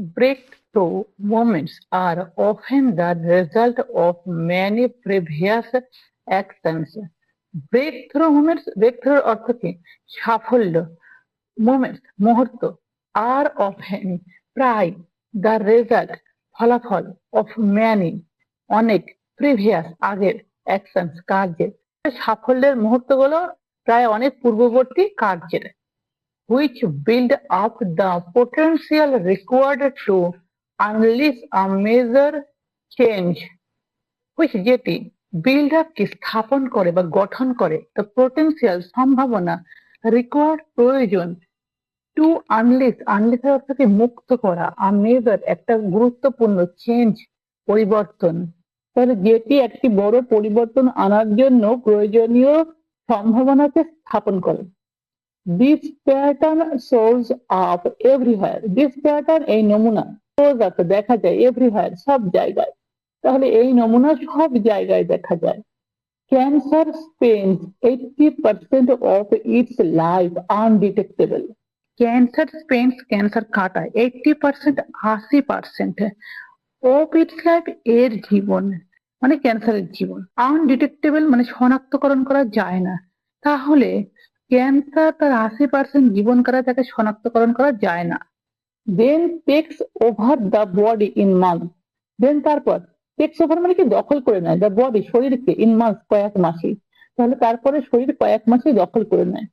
Breakthrough moments are often the result of many previous actions. Breakthrough moments, breakthrough অর্থ কি সাফল্য moments মুহূর্ত আর often প্রায় the result ফলাফল of many অনেক previous আগের actions কার্যের সাফল্যের মুহূর্তগুলো প্রায় অনেক পূর্ববর্তী কার্যের which build up the potential required to unleash a major change. Which যেটি বিল্ড আপ কে স্থাপন করে বা গঠন করে the potential সম্ভাবনা রিকোয়ার্ড প্রয়োজন টু আনলিস আনলিস অর্থ কি মুক্ত করা আ মেজর একটা গুরুত্বপূর্ণ চেঞ্জ পরিবর্তন তাহলে যেটি একটি বড় পরিবর্তন আনার জন্য প্রয়োজনীয় সম্ভাবনাকে স্থাপন করে this pattern shows up everywhere this pattern এই নমুনা শোজ আপ দেখা যায় এভরিহোয়ার সব জায়গায়। তাহলে এই নমুনা সব জায়গায় দেখা যায়। Percent of its life undetectable cancer spends cancer কাটায় এইটি পার্সেন্ট আশি পার্সেন্ট অফ ইটস লাইফ এর জীবন মানে ক্যান্সারের জীবন। আনডিটেক্টেবল মানে শনাক্তকরণ করা যায় না। তাহলে ক্যান্সার তার আশি পার্সেন্ট জীবন কারা তাকে শনাক্তকরণ করা যায় না। Then takes over the body in month then তারপর টেক্স ওভার মানে কি? দখল করে নেয় দ্য বডি শরীরকে ইন মান্থ কয়েক মাসে। তাহলে তারপরে শরীর কয়েক মাসে দখল করে নেয়।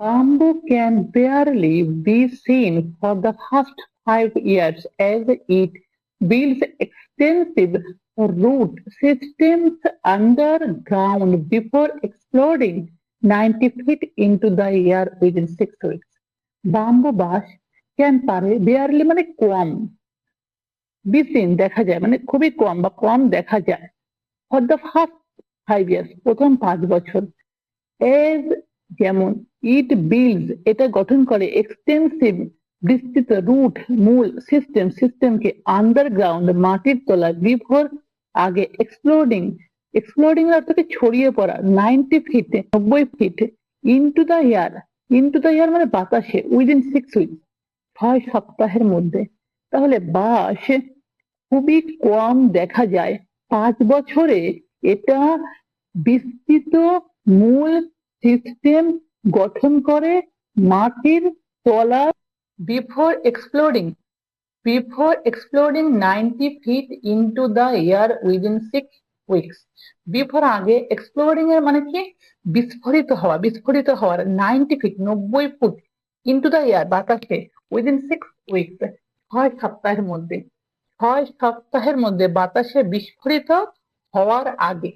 Bamboo can barely be seen for the first five years as it builds extensive root systems underground before exploding 90 feet into the air within six weeks. বাঁশ ক্যান পারে বেয়ারলি মানে কম বিসিন দেখা যায় মানে খুবই কম বা কম দেখা যায় for the first five years প্রথম পাঁচ বছর এজ যেমন ইট বিল্ড এটা গঠন করে এক্সটেন্সিভ বিস্তৃত রুট, মূল সিস্টেম সিস্টেমকে আন্ডারগ্রাউন্ড মাটির তলায় বিফোর আগে এক্সপ্লোডিং এক্সপ্লোডিং অর্থ ছড়িয়ে পড়া নাইনটি ফিট নব্বই feet into the air into the air মানে বাতাসে উইদিন সিক্স উইক ছয় সপ্তাহের মধ্যে। তাহলে বাস খুবই কম দেখা যায়। পাঁচ বছরে এটা বিস্তৃত মূল সিস্টেম গঠন করে মাটির তলা। Before exploding before exploding ninety feet into the air within six weeks before আগে এক্সপ্লোরিং এর মানে কি? বিস্ফোরিত হওয়া, বিস্ফোরিত হওয়ার নাইনটি ফিট নব্বই ফুট ইনটু দ্য ইয়ার বাতাসে উইদিন সিক্স উইকস ছয় সপ্তাহের মধ্যে, ছয় সপ্তাহের মধ্যে বাতাসে বিস্ফোরিত হওয়ার আগে।